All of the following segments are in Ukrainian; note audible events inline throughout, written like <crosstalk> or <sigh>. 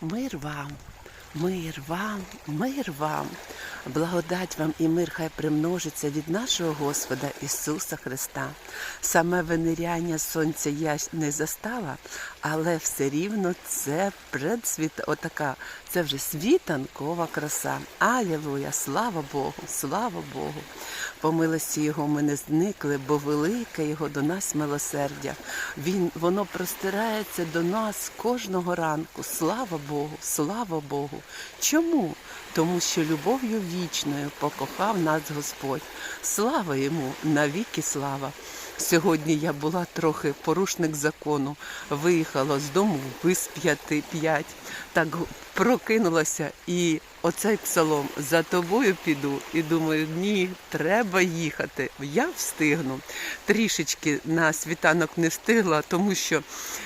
Мир вам, мир вам, мир вам. Благодать вам і мир хай примножиться від нашого Господа Ісуса Христа. Саме виниряння сонця я не застала, але все рівно це предсвіт, отака, це вже світанкова краса. Алілуя, слава Богу, слава Богу. По милості Його ми не зникли, бо велике Його до нас милосердя. Він, воно простирається до нас кожного ранку. Слава Богу, слава Богу. Чому? Тому що любов'ю вічною покохав нас Господь. Слава йому, навіки слава. Сьогодні я була трохи порушник закону, виїхала з дому без п'яти п'ять. Так прокинулася і оцей псалом за тобою піду. І думаю, ні, треба їхати. Я встигну. Трішечки на світанок не встигла, тому що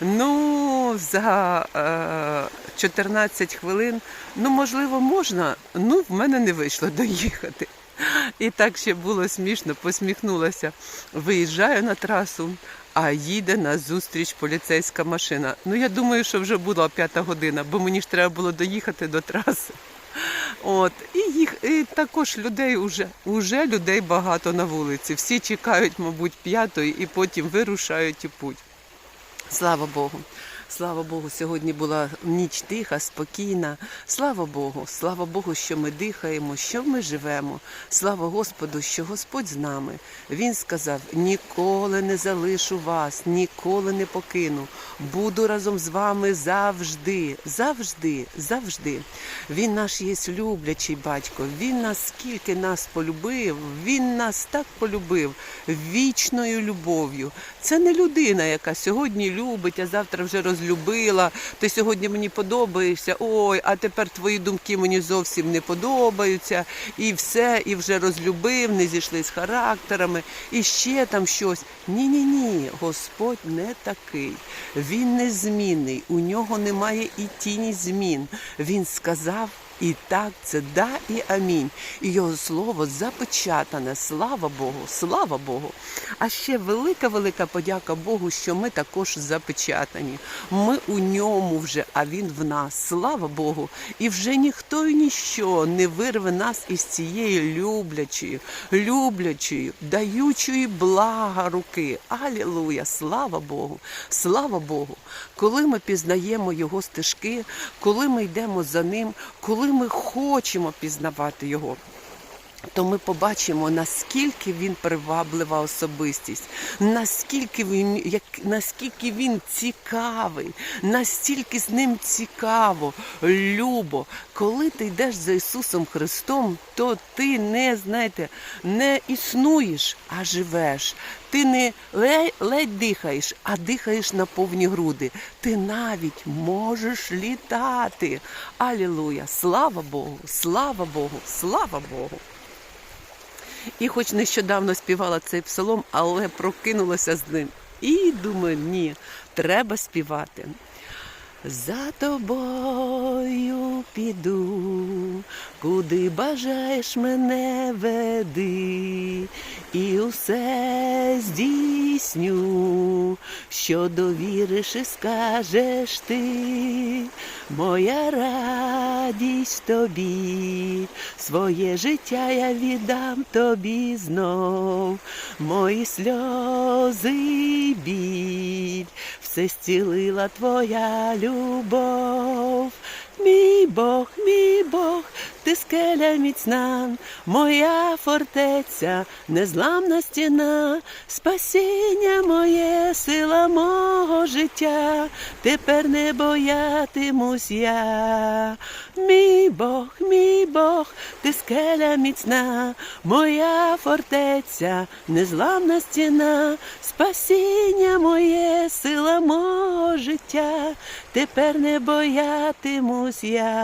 ну за е, 14 хвилин, ну можливо, можна. Ну, в мене не вийшло доїхати. І так ще було смішно, посміхнулася. Виїжджаю на трасу, а їде на зустріч поліцейська машина. Ну, я думаю, що вже була п'ята година, бо мені ж треба було доїхати до траси. От, і їх і також людей уже, уже людей багато на вулиці. Всі чекають, мабуть, п'ятої і потім вирушають у путь. Слава Богу. Слава Богу, сьогодні була ніч тиха, спокійна. Слава Богу, слава Богу, що ми дихаємо, що ми живемо. Слава Господу, що Господь з нами. Він сказав: ніколи не залишу вас, ніколи не покину. Буду разом з вами завжди, завжди, завжди. Він наш є люблячий батько. Він нас скільки нас полюбив, він нас так полюбив вічною любов'ю. Це не людина, яка сьогодні любить, а завтра вже розлюбила. Ти сьогодні мені подобаєшся. Ой, а тепер твої думки мені зовсім не подобаються. І все, і вже розлюбив, не зійшли з характерами, і ще там щось. Ні, ні, ні, Господь не такий. Він незмінний, у нього немає і тіні змін. Він сказав. І так це да і амінь. І його слово запечатане. Слава Богу, слава Богу. А ще велика, велика подяка Богу, що ми також запечатані. Ми у ньому вже, а він в нас. Слава Богу. І вже ніхто і ніщо не вирве нас із цієї люблячої, люблячої, даючої блага руки. Алілуя! Слава Богу! Слава Богу! Коли ми пізнаємо його стежки, коли ми йдемо за ним, коли ми хочемо пізнавати його. То ми побачимо, наскільки він приваблива особистість, наскільки він, як, наскільки він цікавий, настільки з ним цікаво, любо. Коли ти йдеш за Ісусом Христом, то ти не знаєте, не існуєш, а живеш. Ти не ледь, дихаєш, а дихаєш на повні груди. Ти навіть можеш літати. Алілуя! Слава Богу! Слава Богу! Слава Богу! І хоч нещодавно співала цей псалом, але прокинулася з ним. І думаю, ні, треба співати. За тобою піду, куди бажаєш мене веди, і усе здійсню, що довіриш і скажеш ти, моя радість тобі, своє життя я віддам тобі знов, мої сльози біль, все зцілила твоя любов. Мій Бог, мій Бог, ти скеля міцна, моя фортеця, незламна стіна, спасіння моє, сила мого життя, тепер не боятимусь я. Мій Бог, мій Бог, ти скеля міцна, моя фортеця, незламна стіна, спасіння моє, сила мого життя, тепер не боятимусь я.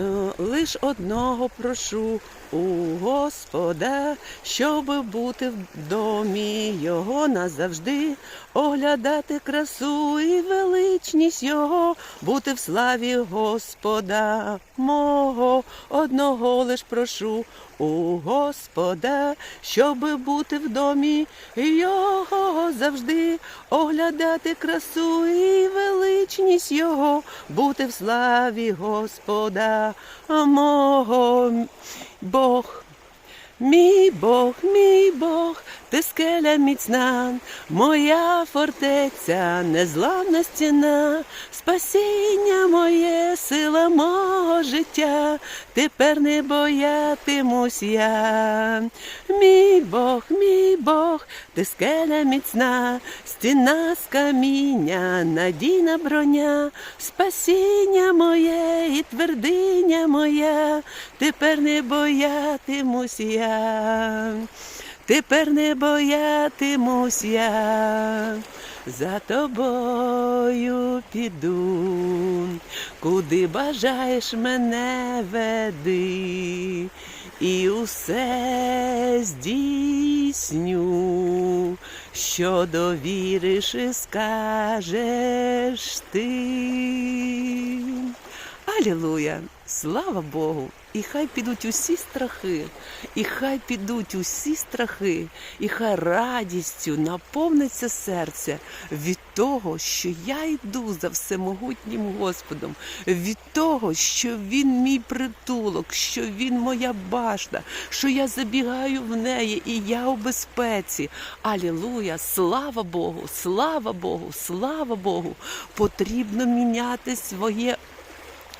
Е, лиш одного прошу у Господа, щоб бути в домі його назавжди, оглядати красу і величність його, бути в славі Господа мого, одного лиш прошу у Господа, щоб бути в домі його завжди, оглядати красу і величність його, бути в славі Господа мого. Бог, мій Бог, мій Бог, ти скеля міцна, моя фортеця, незламна стіна, спасіння моє, сила мого життя, тепер не боятимусь я. Мій Бог, мій Бог, ти скеля міцна, стіна з каміння, надійна броня, спасіння моє і твердиня моя, тепер не боятимусь я. Тепер не боятимусь я, за тобою піду, куди бажаєш мене веди, і усе здійсню, що довіриш і скажеш ти. Алілуя! Слава Богу! І хай підуть усі страхи, і хай підуть усі страхи, і хай радістю наповниться серце від того, що я йду за всемогутнім Господом, від того, що Він мій притулок, що Він моя башта, що я забігаю в неї і я у безпеці. Алілуя! Слава Богу! Слава Богу! Слава Богу! Потрібно міняти своє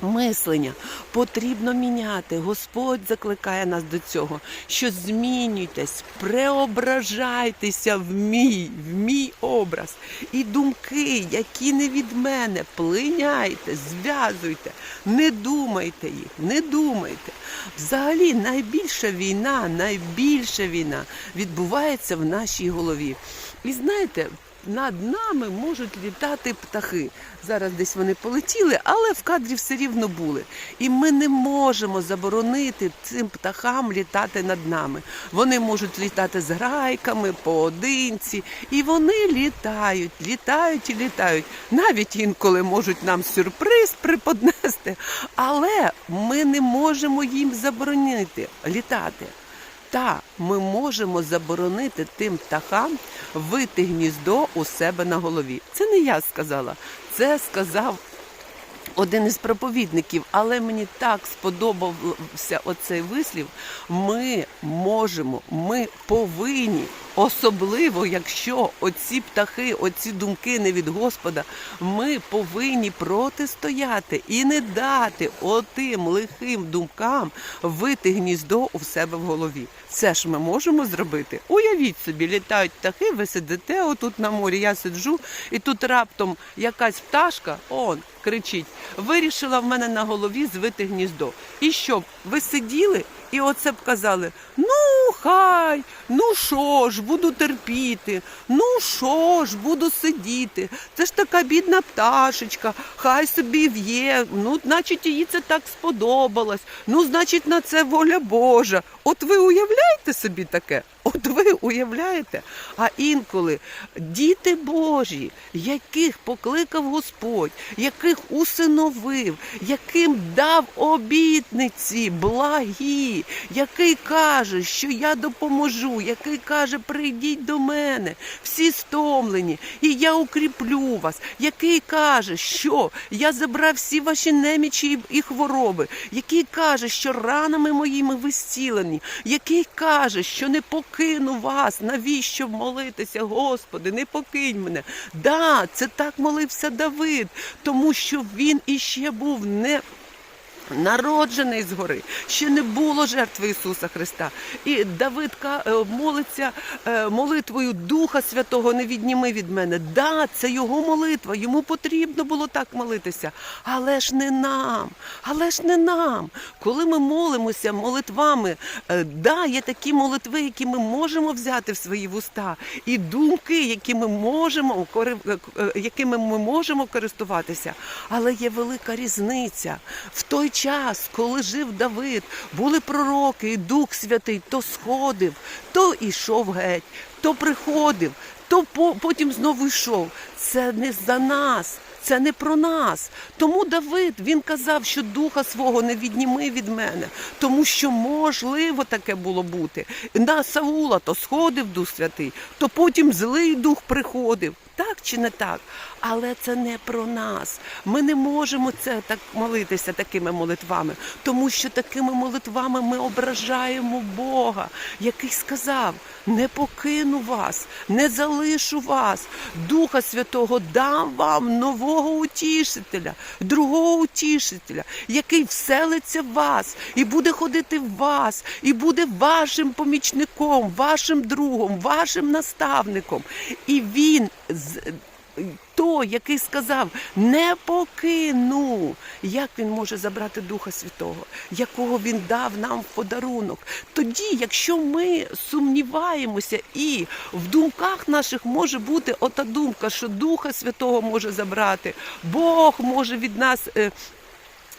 Мислення потрібно міняти. Господь закликає нас до цього, що змінюйтесь, преображайтеся в мій, в мій образ. І думки, які не від мене, плиняйте, зв'язуйте, не думайте їх, не думайте. Взагалі, найбільша війна, найбільша війна відбувається в нашій голові. І знаєте, над нами можуть літати птахи. Зараз десь вони полетіли, але в кадрі все рівно були. І ми не можемо заборонити цим птахам літати над нами. Вони можуть літати з грайками, поодинці, і вони літають, літають і літають. Навіть інколи можуть нам сюрприз приподнести, але ми не можемо їм заборонити літати. Та ми можемо заборонити тим птахам вити гніздо у себе на голові. Це не я сказала, це сказав один із проповідників, але мені так сподобався оцей вислів. Ми можемо, ми повинні, особливо якщо оці птахи, оці думки не від Господа, ми повинні протистояти і не дати отим лихим думкам вити гніздо у себе в голові. Це ж ми можемо зробити. Уявіть собі, літають птахи, ви сидите отут на морі, я сиджу, і тут раптом якась пташка, он кричить, вирішила в мене на голові звити гніздо. І що, ви сиділи і оце б казали: ну, хай, ну що ж, буду терпіти, ну що ж, буду сидіти. Це ж така бідна пташечка, хай собі в'є, ну, значить, їй це так сподобалось, ну, значить, на це воля Божа. От ви уявляєте собі таке? <laughs> От ви уявляєте? А інколи діти Божі, яких покликав Господь, яких усиновив, яким дав обітниці, благі, який каже, що я допоможу, який каже, прийдіть до мене, всі стомлені, і я укріплю вас, який каже, що я забрав всі ваші немічі і хвороби, який каже, що ранами моїми ви зцілені, який каже, що не покину вас, навіщо молитися, Господи, не покинь мене. Да, це так молився Давид, тому що він іще був не. Народжений згори, ще не було жертви Ісуса Христа. І Давид ка- е, молиться е, молитвою Духа Святого, не відніми від мене. Да, це його молитва, йому потрібно було так молитися. Але ж не нам, але ж не нам. Коли ми молимося молитвами, е, да, є такі молитви, які ми можемо взяти в свої вуста, і думки, які ми можемо, якими ми можемо користуватися. Але є велика різниця в той час час, коли жив Давид, були пророки, і Дух Святий то сходив, то ішов геть, то приходив, то потім знову йшов. Це не за нас. Це не про нас. Тому Давид він казав, що духа свого не відніми від мене, тому що можливо таке було бути. На Саула то сходив Дух Святий, то потім злий дух приходив. Так чи не так? Але це не про нас. Ми не можемо це так молитися такими молитвами, тому що такими молитвами ми ображаємо Бога, який сказав: не покину вас, не залишу вас. Духа Святого дам вам нового утішителя, другого утішителя, який вселиться в вас і буде ходити в вас, і буде вашим помічником, вашим другом, вашим наставником. І він той, який сказав, не покину. Як він може забрати Духа Святого, якого він дав нам в подарунок? Тоді, якщо ми сумніваємося, і в думках наших може бути ота думка, що Духа Святого може забрати, Бог може від нас.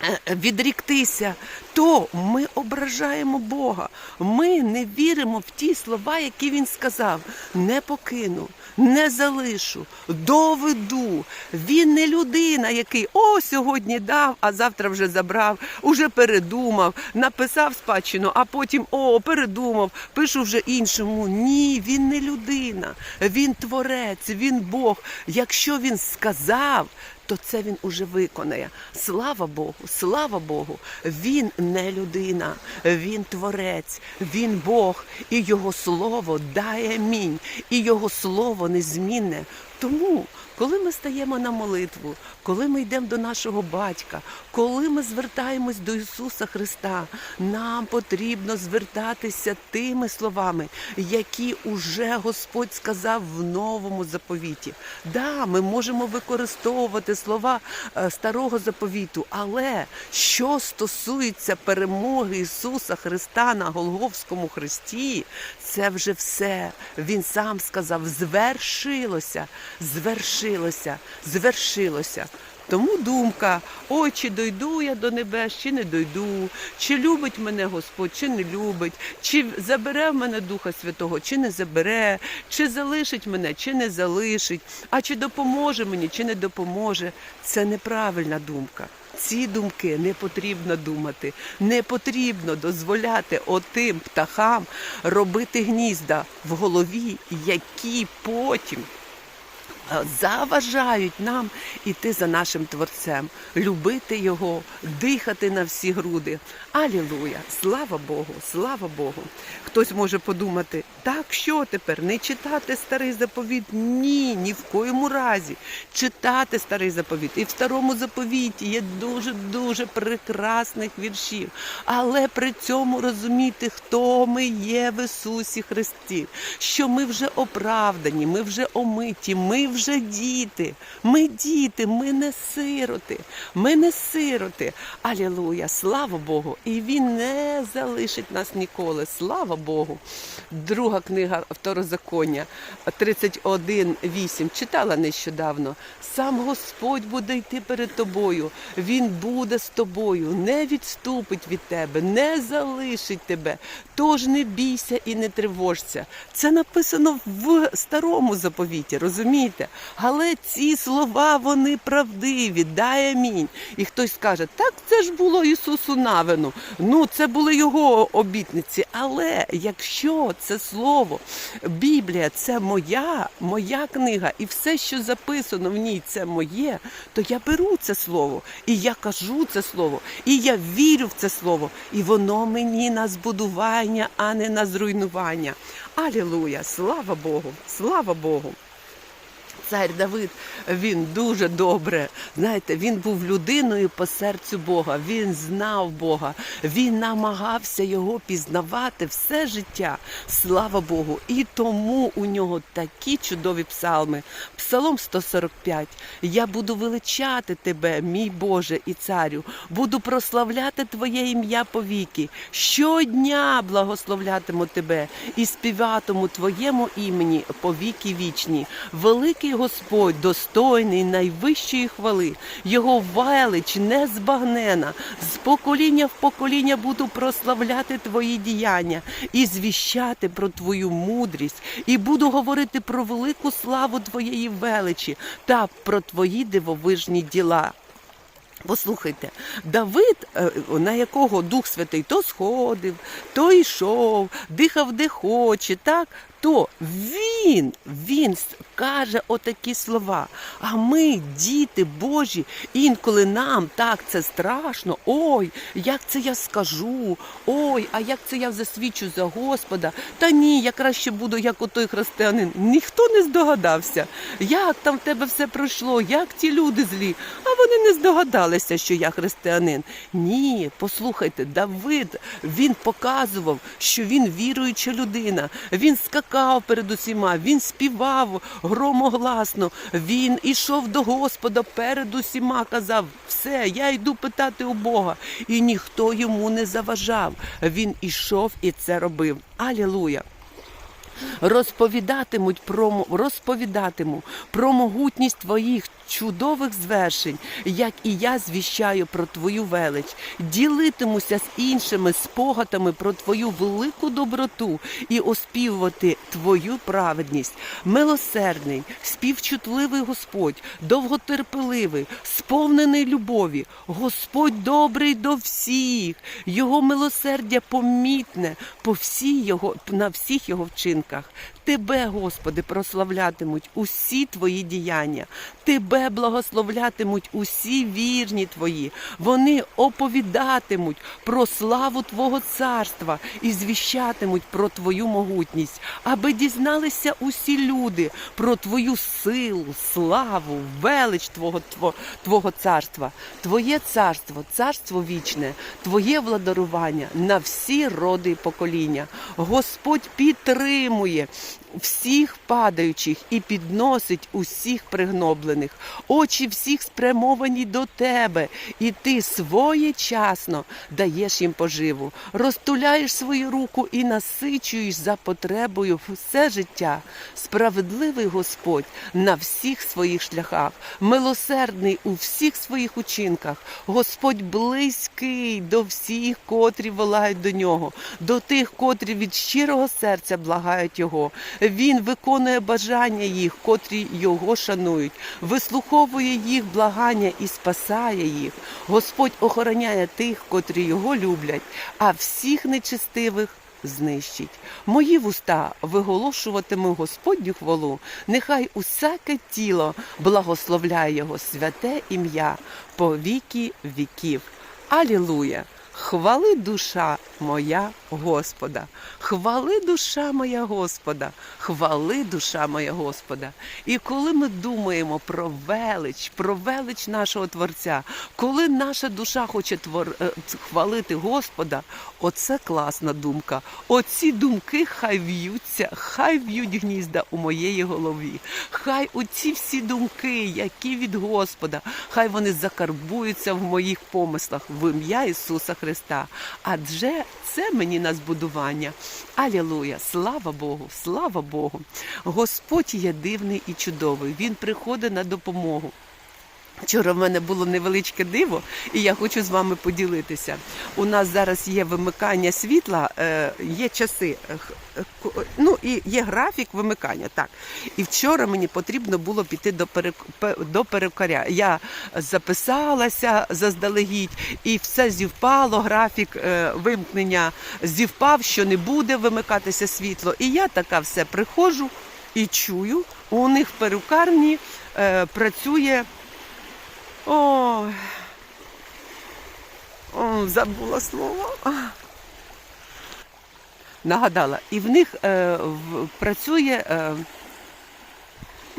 Е, Відріктися, то ми ображаємо Бога. Ми не віримо в ті слова, які він сказав: не покину, не залишу, доведу. Він не людина, який о сьогодні дав, а завтра вже забрав, уже передумав, написав спадщину, а потім о, передумав, пишу вже іншому. Ні, він не людина, він творець, він Бог. Якщо він сказав, то це він уже виконає. Слава Богу, слава Богу. Він не людина, він творець, він Бог, і його слово дає мінь, і його слово незмінне. Тому, коли ми стаємо на молитву, коли ми йдемо до нашого батька, коли ми звертаємось до Ісуса Христа, нам потрібно звертатися тими словами, які уже Господь сказав в новому заповіті. Да, ми можемо використовувати слова е, старого заповіту, але що стосується перемоги Ісуса Христа на Голговському хресті, це вже все. Він сам сказав: звершилося, звершилося, звершилося. Тому думка, ой, чи дойду я до небес, чи не дойду, чи любить мене Господь, чи не любить, чи забере в мене Духа Святого, чи не забере, чи залишить мене, чи не залишить, а чи допоможе мені, чи не допоможе. Це неправильна думка. Ці думки не потрібно думати, не потрібно дозволяти отим птахам робити гнізда в голові, які потім заважають нам іти за нашим творцем, любити його, дихати на всі груди. Алілуя! Слава Богу! Слава Богу! Хтось може подумати, так що тепер не читати старий заповіт? Ні, ні в коєму разі. Читати старий заповіт. І в старому заповіті є дуже дуже прекрасних віршів. Але при цьому розуміти, хто ми є в Ісусі Христі, що ми вже оправдані, ми вже омиті, ми вже діти. Ми діти, ми не сироти, ми не сироти. Алілуя, слава Богу! І Він не залишить нас ніколи. Слава Богу. Друга книга Второзаконня 31.8. Читала нещодавно. Сам Господь буде йти перед тобою. Він буде з тобою, не відступить від тебе, не залишить тебе. Тож не бійся і не тривожся. Це написано в старому заповіті, розумієте? Але ці слова вони правдиві, дай амінь. І хтось скаже, так це ж було Ісусу Навину. Ну, це були його обітниці. Але якщо це слово, Біблія це моя, моя книга, і все, що записано в ній, це моє, то я беру це слово, і я кажу це слово, і я вірю в це слово, і воно мені на збудування, а не на зруйнування. Алілуя! Слава Богу! Слава Богу! Цар Давид він дуже добре. Знаєте, він був людиною по серцю Бога. Він знав Бога, він намагався його пізнавати все життя. Слава Богу! І тому у нього такі чудові псалми. Псалом 145. Я буду величати тебе, мій Боже і царю, буду прославляти Твоє ім'я повіки. Щодня благословлятиму тебе і співатиму Твоєму імені повіки вічні. Великий Господь, достойний найвищої хвали, його велич незбагнена. З покоління в покоління буду прославляти твої діяння і звіщати про твою мудрість, і буду говорити про велику славу твоєї величі та про твої дивовижні діла. Послухайте, Давид, е, на якого Дух Святий то сходив, то йшов, дихав де хоче, так? То він, він каже отакі слова. А ми, діти Божі, інколи нам так це страшно. Ой, як це я скажу? Ой, а як це я засвідчу за Господа? Та ні, я краще буду, як отой християнин. Ніхто не здогадався, як там в тебе все пройшло, як ті люди злі. А вони не здогадалися, що я християнин. Ні, послухайте, Давид він показував, що він віруюча людина. Він скакав перед усіма, він співав громогласно. Він ішов до Господа перед усіма, казав: все, я йду питати у Бога. І ніхто йому не заважав. Він ішов і це робив. Алілуя! розповідатимуть про розповідатиму про могутність твоїх чудових звершень, як і я звіщаю про твою велич, ділитимуся з іншими спогадами про твою велику доброту і оспівувати твою праведність. Милосердний, співчутливий Господь, довготерпеливий, сповнений любові. Господь добрий до всіх, його милосердя помітне по всій його на всіх його вчинках. Тебе, Господи, прославлятимуть усі твої діяння. Тебе благословлятимуть усі вірні твої. Вони оповідатимуть про славу Твого царства і звіщатимуть про Твою могутність, аби дізналися усі люди про Твою силу, славу, велич Твого, Твого царства. Твоє царство, царство вічне, Твоє владарування на всі роди і покоління. Господь підтримує всіх падаючих і підносить усіх пригноблених. Очі всіх спрямовані до тебе, і ти своєчасно даєш їм поживу, розтуляєш свою руку і насичуєш за потребою все життя. Справедливий Господь на всіх своїх шляхах, милосердний у всіх своїх учинках. Господь близький до всіх, котрі волають до нього, до тих, котрі від щирого серця благають його. Він виконує бажання їх, котрі його шанують, вислуховує їх благання і спасає їх. Господь охороняє тих, котрі його люблять, а всіх нечестивих знищить. Мої вуста виголошуватиме Господню хвалу. Нехай усяке тіло благословляє його святе ім'я по віки віків. Алілуя! Хвали душа моя Господа, хвали душа моя Господа, хвали душа моя Господа. І коли ми думаємо про велич, про велич нашого Творця, коли наша душа хоче твор... е, хвалити Господа, оце класна думка. Оці думки хай в'ються, хай в'ють гнізда у моєї голові. Хай оці всі думки, які від Господа, хай вони закарбуються в моїх помислах в ім'я Ісуса Христа. Адже це мені на збудування. Алілуя! Слава Богу! Слава Богу! Господь є дивний і чудовий. Він приходить на допомогу. Вчора в мене було невеличке диво, і я хочу з вами поділитися. У нас зараз є вимикання світла, е, є часи, е, е, ну і є графік вимикання. Так. І вчора мені потрібно було піти до до перукаря. Я записалася заздалегідь, і все зівпало. Графік вимкнення зівпав, що не буде вимикатися світло. І я така все приходжу і чую, у них в перукарні працює. Ой. О, забула слово. Нагадала. І в них е, в, працює е,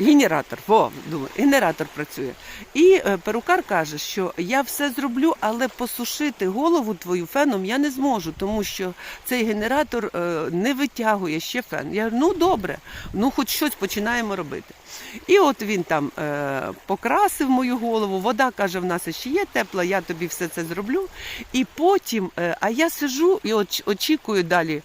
генератор. Во, думаю, генератор працює. І е, перукар каже, що я все зроблю, але посушити голову твою феном я не зможу, тому що цей генератор е, не витягує ще фен. Я говорю, ну добре, ну хоч щось починаємо робити. І от він там е, покрасив мою голову. Вода каже, в нас ще є тепла, я тобі все це зроблю. І потім, а я сижу і оч- очікую далі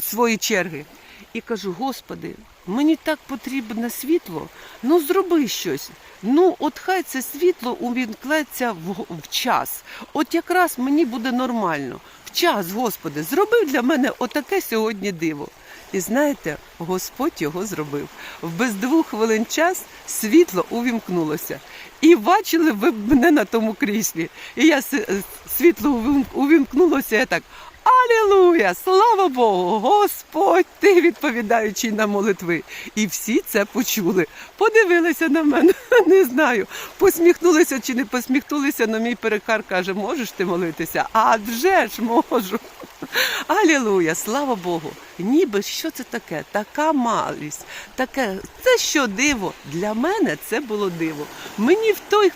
свої черги. І кажу: Господи, мені так потрібне світло. Ну зроби щось. Ну, от хай це світло увімкнеться в, в час. От якраз мені буде нормально. В час, Господи, зроби для мене отаке сьогодні диво. І знаєте, Господь його зробив. В без двох хвилин час світло увімкнулося. І бачили ви мене на тому кріслі. І я світло увімкнулося, я так. Алілуя! Слава Богу! Господь, ти відповідаючий на молитви. І всі це почули. Подивилися на мене, <laughs> не знаю. Посміхнулися чи не посміхнулися, але мій перекар каже, можеш ти молитися? А вже ж можу. <laughs> Алілуя, слава Богу. Ніби що це таке? Така малість, таке, це що диво? Для мене це було диво. Мені в той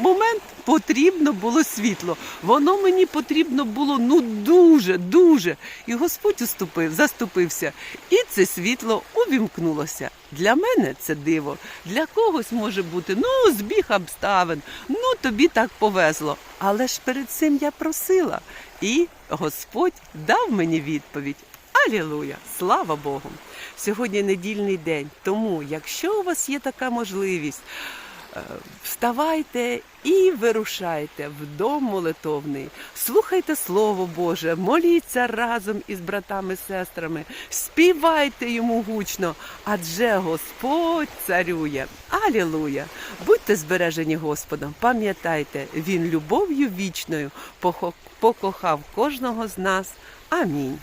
момент потрібно було світло. Воно мені потрібно було ну дуже, дуже. І Господь уступив, заступився. І це світло увімкнулося. Для мене це диво. Для когось може бути ну збіг обставин, ну тобі так повезло. Але ж перед цим я просила, і Господь дав мені відповідь. Алілуя! Слава Богу! Сьогодні недільний день. Тому, якщо у вас є така можливість, вставайте і вирушайте в дом молитовний. Слухайте Слово Боже, моліться разом із братами сестрами, співайте йому гучно, адже Господь царює. Алілуя! Будьте збережені Господом, пам'ятайте, Він любов'ю вічною покохав кожного з нас. Амінь.